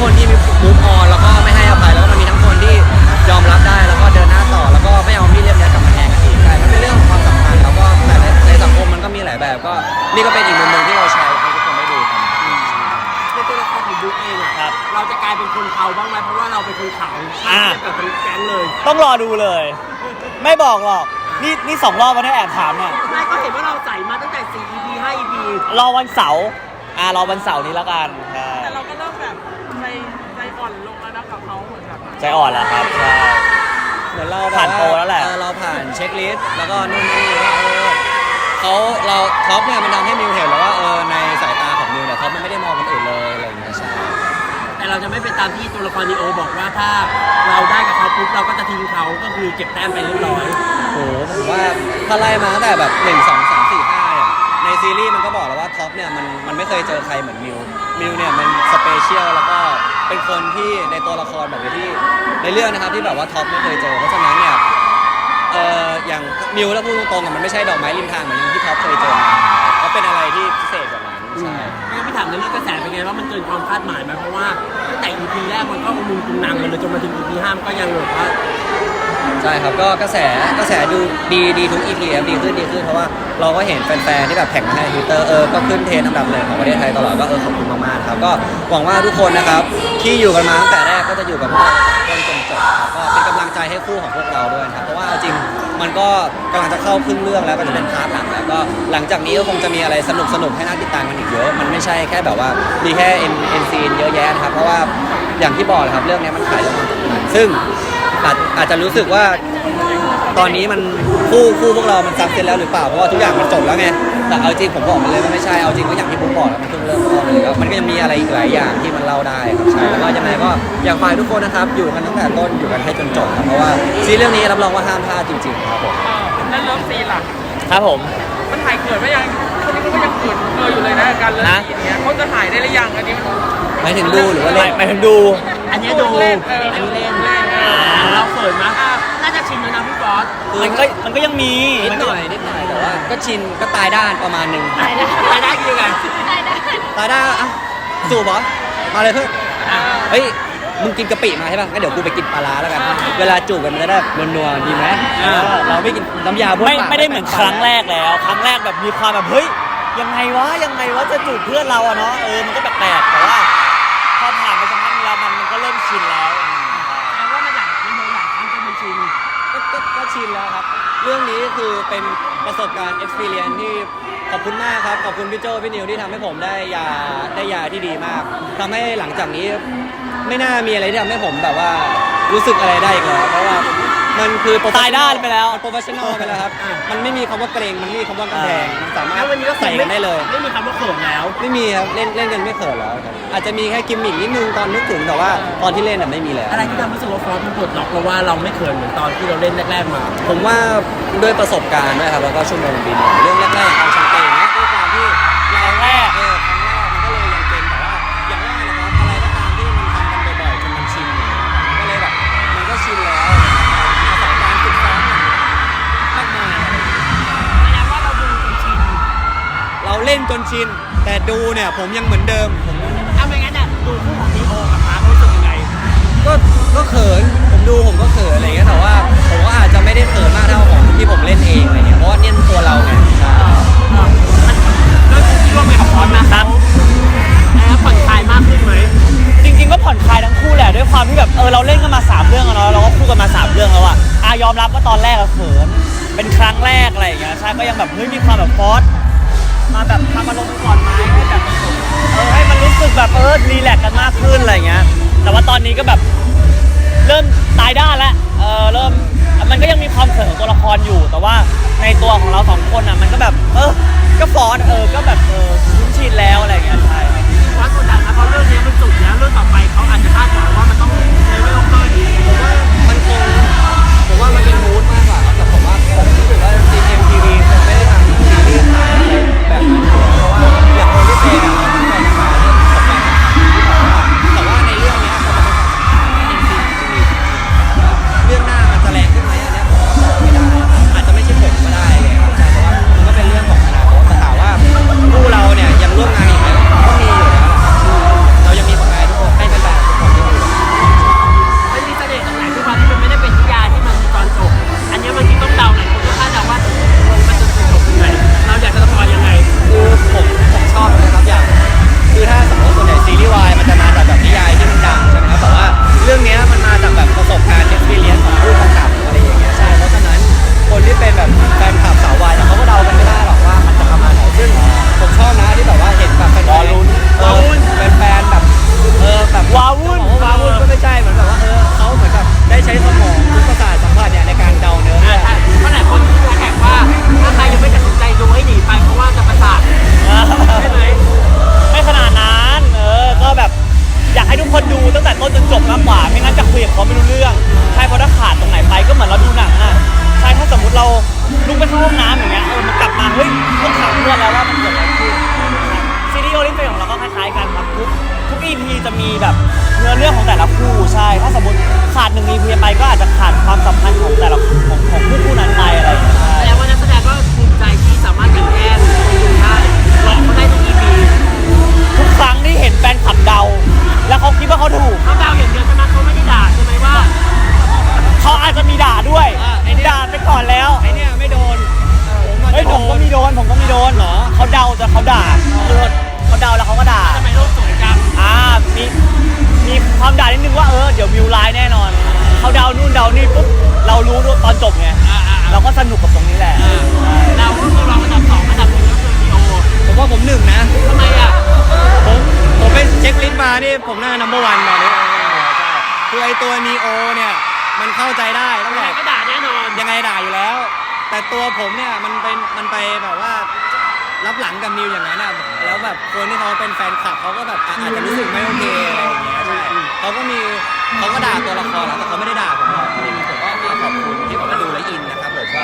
คนที่มูฟออนแล้วก็ไม่ให้อภัยแล้วก็มันมีทั้งคนที่ยอมรับได้แล้วก็เดินหน้าต่อแล้วก็ไม่เอามีดเล่มนี้กลับมาแทงกันอีกใช่มันเป็นเรื่องของความสัมพันธ์แล้วก็แต่ในในสังคมมันก็มีหลายแบบก็นี่ก็เป็นอีกมุมหนึ่งที่เราแชร์ให้ทุกคนได้ดูกันในตัวละครของบุ๊กเองอะครับ เราจะกลายเป็นคนเขาบ้างไหมเพราะว่าเราเป็นคนเขาอ่าแบบเป็นแก๊งเลยต้องรอดูเลย ไม่บอกหรอก นี่นี่สองรอบมาได้แอบถามเนี่ยไม่ก็เห็นว่าเราใส่มาตั้งแต่4 EP 5 EP รอวันเสาร์ อ่ารอวันเสาร์นี้แล้วกัน ใช่ ใจอ่อนแล้วครับใช่ เหมือนเราแบบผ่านโปรแล้วแหละ เออเราผ่านเช็คลิสต์แล้วก็นู่นนี่ว่าเออเขาเราท็อปเนี่ยมันทำให้มิวเห็นแล้วว่าเออในสายตาของมิวเนี่ยท็อปมันไม่ได้มองคนอื่นเลยอะไรอย่างเงี้ยใช่แต่เราจะไม่เป็นตามที่ตัวละครนีโอบอกว่าถ้าเราได้กับเขาปุ๊บเราก็จะทิ้งเขาก็คือเก็บแต้มไปเรียบร้อย โหผมว่าถ้าไล่มาตั้งแต่แบบหนึ่งสองสามสี่ห้าเนี่ยในซีรีส์มันก็บอกแล้วว่าท็อปเนี่ยมันมันไม่เคยเจอใครเหมือนมิว มิวเนี่ยมันสเปเชียลแล้วก็เป็นคนที่ในตัวละครแบบที่ในเรื่องนะครับที่แบบว่าท็อปไม่เคยเจอเพราะฉะนั้นเนี่ยเอออย่างมิวถ้าพูดตรงๆอะมันไม่ใช่ดอกไม้ริมทางเหมือนที่ท็อปเคยเจอมาเขาเป็นอะไรที่พิเศษกว่านั้นใช่ งั้นพี่ถามในเรื่องกระแสเป็นไงว่ามันเกินความคาดหมายไหมเพราะว่าตั้งแต่ EP แรกมันก็มุงตุงนางมันเลยจนมาถึง EP 5มันก็ยังแบบว่า ใช่ครับก็กระแสกระแสดูดีดีทุก EP ครับดีขึ้นดีขึ้นเพราะว่าเราก็เห็นแฟนๆที่แบบแท็กมาให้ทวิตเตอร์เออก็ขึ้นเทรนด์อันดับหนึ่งของประเทศไทยตลอดก็เออขอบคุณมากๆครับก็หวังว่าทุกคนนะครับที่อยู่กันมาตั้งแต่แรกก็จะอยู่กับพวกเราจนจบครับก็เป็นกำลังใจให้คู่ของพวกเราด้วยครับเพราะว่าจริงมันก็กำลังจะเข้าครึ่งเรื่องแล้วก็จะเป็นพาร์ทหลังแล้วก็หลังจากนี้ก็คงจะมีอะไรสนุกสนุกให้น่าติดตามกันอีกเยอะ มันไม่ใช่แค่แบบว่ามีแค่เอ็นเอ็นซีนเยอะแยะนะครับเพราะว่าอย่างที่บอกนะครับเรื่องนี้มันขายเรื่องควมันซึ่ง อาจอาจจะรู้สึกว่าตอนนี้มันคู่คู่พวกเรามันซักเซนแล้วหรือเปล่าเพราะว่าทุกอย่างมันจบแล้วไงแต่เอาจริงผมบอกมันเลยว่าไม่ใช่เอาจริงก็อย่างที่ผมบอกแล้วมันเพิ่งเริ่มต้นเลยก็มันก็ยังมีอะไรอีกหลายอย่างที่มันเล่าได้ครับใช่แล้วก็ยังไงก็อยากฝากทุกคนนะครับ อยู่กันตั้งแต่ต้นอยู่กันให้จนจบครับเพราะว่าซีรีส์เรื่องนี้รับรองว่าห้ามพลาดจริงๆครับผมเออแล้วเริ่มซีนล่ะครับผมมันถ่ายเกิดไม่ยังคนนี้ก็ยังเกิดเอออยู่เลยนะการเริ่มนะซีนเนี้ยเขาจะถ่ายได้หรือยังอันนี้มันหมายถึงดูหรือว่าไม่เล่นไม่ถึงดู อันเนี้ยดูเล่นเอออันนี้เล่นเล่นเออ เราเขินมั้ยน่าจะชินแล้วนะพี่บอส มันก็มันก็ยังมีนิดหน่อยนิดหน่อยแต่ว่าก็ชินก็ตายด้านประมาณหนึ่งรายได้รายได้คือยังไงตายด้านอะจูบเหรอมาเลยเพื่อนเฮ้ยมึงกินกะปิมาใช่ป่ะก็เดี๋ยวกูไปกินปลาร้าแล้วกัน เวลาจูบกันมันจะได้นัวๆดีไหมเออเราไม่กินน้ำยาบ้วนไม่ปากไม่ได้เหมือนครั้งแรกแล้ว ครั้งแรกแบบมีความแบบเฮ้ยยังไงวะยังไงวะจะจูบเพื่อนเราอะเนาะเออมันก็แปลกๆแต่ว่าพอผ่านไปสักพักนึงแล้วมันมันก็เริ่มชินแล้ว ชินแล้วครับ เรื่องนี้คือเป็นประสบการณ์ experience ที่ขอบคุณมากครับ ขอบคุณพี่โจพี่นิวที่ทำให้ผมได้ยาได้ยาที่ดีมากทำให้หลังจากนี้ไม่น่ามีอะไรที่ทำให้ผมแบบว่ารู้สึกอะไรได้อีกแล้วเพราะว่า มันคือตายด้านไปแล้วโปรเฟชชั่นอลไปแล้วครับมันไม่มีคำว่าเกรงมันไม่มีคำว่ากำแพงมันสามารถแล้ววันนี้ก็ใส่กันได้เลย ไม่มีคำว่าเขินแล้ว ไม่มีครับ เล่นเล่นกันไม่เขินแล้วครับอาจจะมีแค่กิมมิกนิดนึงตอนนึกถึงแต่ว่าตอนที่เล่นน่ะไม่มีแล้ว อะไรที่ทำให้รู้สึกว่าฟอสมันปลดล็อกเราว่าเราไม่เขินเหมือนตอนที่เราเล่นแรกๆมา ผมว่าด้วยประสบการณ์ด้วยครับแล้วก็ชั่วโมงบินเรื่องแรกๆของแชม เราเล่นจนชิน แต่ดูเนี่ยผมยังเหมือนเดิมผมถ้าไม่งั้นอะดูคู่ของดีโอกับพาร์ทรู้สึกยังไงก็ก็เขินผมดูผมก็เขินอะไรเงี้ยแต่ว่าผมก็อาจจะไม่ได้เขินมากเท่าของที่ผมเล่นเองอะไรเงี้ยเพราะว่าเนี่ยตัวเราไงใช่แล้วที่ร่วมงานกับฟอสนะครับแล้วผ่อนคลายมากขึ้นไหมจริงๆก็ผ่อนคลายทั้งคู่แหละด้วยความที่แบบเออเราเล่นกันมาสามเรื่องอะเนาะเราก็คู่กันมาสามเรื่องแล้วอะอายอมรับว่าตอนแรกอะเขินเป็นครั้งแรกอะไรอย่างเงี้ยใช่ก็ยังแบบเฮ้ยมีความแบบฟอส มาแบบทำอารมณ์ก่อนไหมให้แบบเออให้มันรู้สึกแบบเออรีแลกซ์กันมากขึ้นอะไรเงี้ย แต่ว่าตอนนี้ก็แบบเริ่มตายด้านล้วเออเริ่มมันก็ยังมีความเขินของตัวละครอยู่ แต่ว่าในตัวของเราสองคนอะมันก็แบบเออก็ฟอสเออก็แบบเออคุ้นชินแล้วอะไรเงี้ยใช่ฟอสกดดันนะเพราะเรื่องนี้มันสุดแล้วเรื่องต่อไปเขาอาจจะคาดหวังว่ามันต้องเลเวลขึ้นผมว่ามันคงผมว่ามันเป็นมูดมากกว่าครับแต่ผมว่าผมรู้สึกว่า GMTV ค เขาไม่รู้เรื่องใช่เพราะถ้าขาดตรงไหนไปก็เหมือนเราดูหนังอะใช่ถ้าสมมติเราลุกไปเข้าห้องน้ำอย่างเงี้ยเออมันกลับมาเฮ้ยต้องถามเพื่อนแล้วว่ามันเกิดอะไรขึ้นซีรีส์โอลิมปิกของเราก็คล้ายๆกันครับทุกทุก EP จะมีแบบเนื้อเรื่องของแต่ละคู่ใช่ ถ้าสมมติขาดหนึ่ง EP ไปก็อาจจะขาด ยวมิวร้ายแน่นอน เขาเดานู่นเดานี่ปุ๊บเรารู้ตอนจบไงอ่าอ่าเราก็สนุกกับตรงนี้แหละเราก็คือรองอันดับสองอันดับหนึ่งก็คือลีโอผมว่าผมหนึ่งนะทำไมอะผมผมไปเช็คลิสต์มานี่ผมน่า number one ตอนนี้คือไอตัวนีโอเนี่ยมันเข้าใจได้ต้องใคบรอกก็ด่าแน่นอน ยังไงด่าอยู่แล้ว แต่ตัวผมเนี่ยมันเป็นมันไปแบบว่า รับหลังกับนิวอย่างนั้นอะแล้วแบบคนที่เขาเป็นแฟนคลับเขาก็แบบอะอาจจะรู้สึกไม่โอเคอะไรอย่างเงี้ยใช่เขาก็มีเขาก็ด่าตัวละครแล้วแต่เขาไม่ได้ด่าผมหรอกอะไรอย่างเงี้ยผมก็อะขอบคุณที่ผมมาดูและอินนะครับผมก็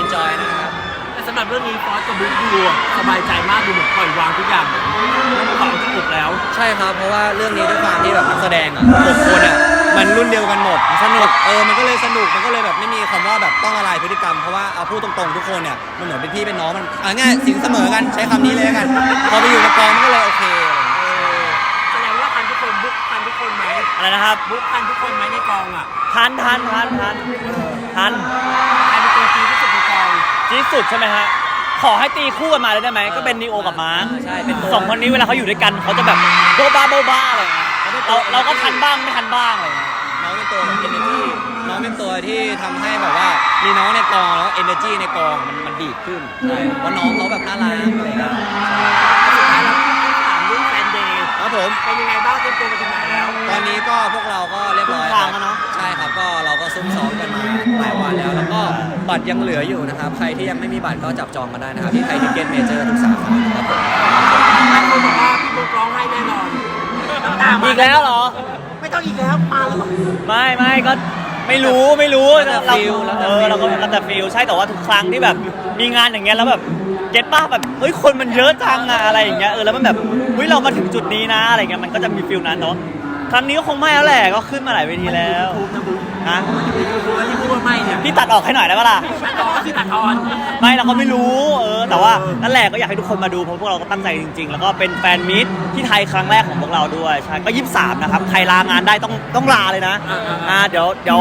enjoy นะครับแต่สำหรับเรื่องนี้ฟอสกับบุ๊คดูสบายใจมากดูเหมือนปล่อยวางทุกอย่างแล้วก็เอาจะอกแล้ว ใช่ครับเพราะว่าเรื่องนี้ด้วยความที่แบบนักแสดงอะหกคนอะ มันรุ่นเดียวกันหมดสนุกเออมันก็เลยสนุกมันก็เลยแบบไม่มีคำว่าแบบต้องอะไรพฤติกรรมเพราะว่าเอาพูดตรงๆทุกคนเนี่ยมันเหมือนเป็นพี่เป็นน้องมันอะง่ายสินเสมอกันใช้คำนี้เลยแล้วกัน พอไปอยู่ในกองมันก็เลยโอเคอะไรอย่างเงี้ยแสดงว่าทันทุกคนบุ๊คทันทุกคนไหมอะไรนะครับบุ๊คทันทุกคนไหมในกองอะทันทันทันทันทันใครเป็นตัวจริงที่สุดในกองจี๊ดสุดใช่ไหมฮะขอให้ตีคู่กันมาเลยได้ไหมก็เป็นนีโอกับมาร์คใช่เป็นตัวสองคนนี้เวลาเขาอยู่ด้วยกันเขาจะแบบโบ๊ะบ้าโบ๊ะบ้าอะไรอย่างเงี้ย เราเราก็ทันบ้างไม่ทันบ้างอะไรอย่างเงี้ย น้องเป็นตัวแบบ energy น้องเป็นตัวที่ทำให้แบบว่า มีน้องในกองแล้ว energy ในกองมันมันดีดขึ้นใช่เพราะน้องเขาแบบน่ารักอะไรอย่างเงี้ยสุดท้ายเราถามเรื่องแฟนเดย์ครับผม เป็นยังไงบ้างเตรียมตัวไปถึงไหนแล้ว ตอนนี้ก็พวกเราก็เรียบร้อยครึ่งทางแล้วเนอะ ใช่ครับก็เราก็ซุ่มซ้อมกันมาหลายวันแล้ว แล้วก็บัตรยังเหลืออยู่นะครับ ใครที่ยังไม่มีบัตรก็จับจองมาได้นะครับที่ไทยทิเก็ตเมเจอร์ทุกสาขาครับผม หลายคนบอกว่าพี่บุ๊คร้องไห้แน่นอน น้ำตามาอีกแล้วเหรอ ไม่ต้องอีกแล้วมาแล้วไม่ไม่ก็ไม่รู้ไม่รู้แล้วแต่เรา feel แล้วแต่เออเราก็ feel แล้วแต่ฟิลใช่แต่ว่าทุกครั้งที่แบบ มีงานอย่างเงี้ยแล้วแบบเก็ตป้าแบบเฮ้ยคนมันเยอะจังอะอะไรอย่างเงี้ยเออแล้วมันแบบเฮ้ยเรามาถึงจุดนี้นะอะไรเงี้ยมันก็จะมีฟิลนั้นแต่ว่าครั้งนี้ก็คงไม่แล้วแหละก็ขึ้นมาหลายเวทีแล้ว ทูบนะบุ๊ค ฮะยูทูบที่พูดว่าไม่เนี่ยพี่ตัดออกให้หน่อยได้ปะล่ะ ตัดออกก็คือตัดออนไม่เราก็ไม่รู้ เออ แต่ว่านั่นแหละก็อยากให้ทุกคนมาดูเพราะพวกเราก็ตั้งใจจริง ๆ แล้วก็เป็นแฟนมิตที่ไทยครั้งแรกของพวกเราด้วยใช่ก็ยี่สามนะครับใครลางานได้ต้องต้องลาเลยนะอ่าเดี๋ยวเดี๋ยว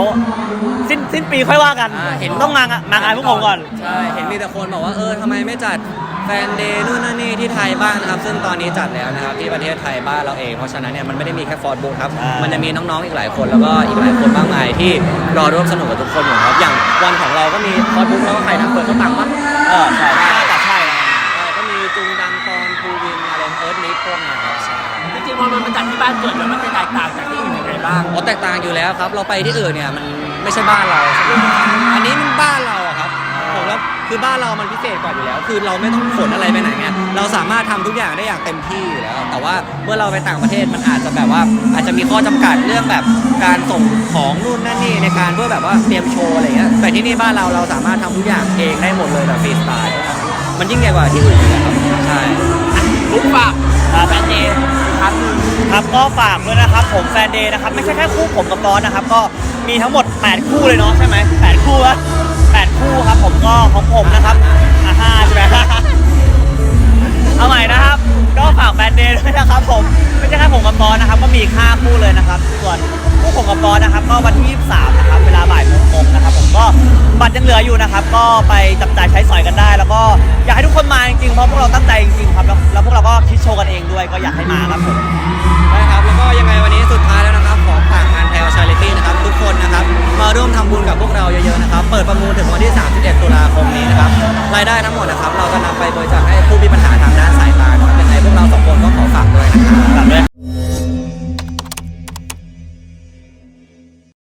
สิ้นสิ้นปีค่อยว่ากัน อ่าเห็น ต้องมางานมางานพวกผมก่อน ใช่ เห็นมีแต่คนบอกว่าเออทำไมไม่จัด แฟนเดย์นู่นนั่นนี่ที่ไทยบ้างนะครับ ซึ่งตอนนี้จัดแล้วนะครับที่ประเทศไทยบ้านเราเอง เพราะฉะนั้นเนี่ยมันไม่ได้มีแค่ฟอร์ดบุ๊ครับอ่ามัมันจะมีน้องๆอีกหลายคนแล้วก็อีกหลายคนมากมายที่รอร่วมสนุกกับทุกคนอยู่ครับ อย่างวันของเราก็มีฟอร์ดบุ๊แล้วก็ใครนะเปิดเขาตังค์ปะเออใช่ใช่แต่ใช่นะใช่ก็มีจุงดังกรภูวินอะไรเอิร์ธมิกพวกเนี้ยครับใช่จริงๆพอมันมาจัดที่บ้านเกิดแล้วมันจะแตกต่างจากที่อื่นยังไงบ้างอ๋อแตกต่างอยู่แล้วครับ เราไปที่อื่นเนี่ยมันไม่ใช่บ้านเราอันนี้มันบ้านเราอะครับผม แล้วคือบ้านเรามันพิเศษกว่าอยู่แล้ว คือเราไม่ต้องขนอะไรไปไหนไงเราสามารถทำทุกอย่างได้อย่างเต็มที่อยู่แล้ว แต่ว่าเมื่อเราไปต่างประเทศมันอาจจะแบบว่า อาจจะมีข้อจำกัดเรื่องแบบการส่งของนู่นนั่นนี่ในการเพื่อแบบว่าเตรียมโชว์อะไรเงี้ยแต่ที่นี่บ้านเราเราสามารถทำทุกอย่างเองได้หมดเลยแบบฟรีสไตล์มันยิ่งใหญ่กว่าที่อื่นอยู่แล้วครับใช่บุ๊คฝากแฟนเดย์ครั้งหนึ่งครับก็ฝากด้วยนะครับผมแฟนเดย์นะครับไม่ใช่แค่คู่ผมกับร้อนนะครับก็มีทั้งหมด 8 คู่เลยเนาะใช่ไหม8คู่อะ8 คู่ครับผมก็ของผมนะครับอ่าห้าใช่ไหมเอาใหม่นะครับ ก็ฝากแบรนด์เดย์ด้วยนะครับผมไม่ใช่แค่ผมกับปอนนะครับ ก็มีอีก5คู่เลยนะครับ ส่วนคู่ผมกับปอนนะครับ ก็วันที่23นะครับ เวลาบ่ายโมงตรงนะครับ ผมก็บัตรยังเหลืออยู่นะครับ ก็ไปจับจ่ายใช้สอยกันได้ แล้วก็อยากให้ทุกคนมาจริงๆเพราะพวกเราตั้งใจจริงๆครับแล้วแล้วพวกเราก็คิดโชว์กันเองด้วย ก็อยากให้มาครับผมำบุญกับพวกเราเยอะๆนะครับ เปิดประมูลถึงวันที่ 31 ตุลาคมนี้นะครับ รายได้ทั้งหมดนะครับ เราจะนำไปบริจาคให้ผู้มีปัญหาทางด้านสายตานะครัยังไงพวกเราสองคนก็ขอฝากด้วยนะครับ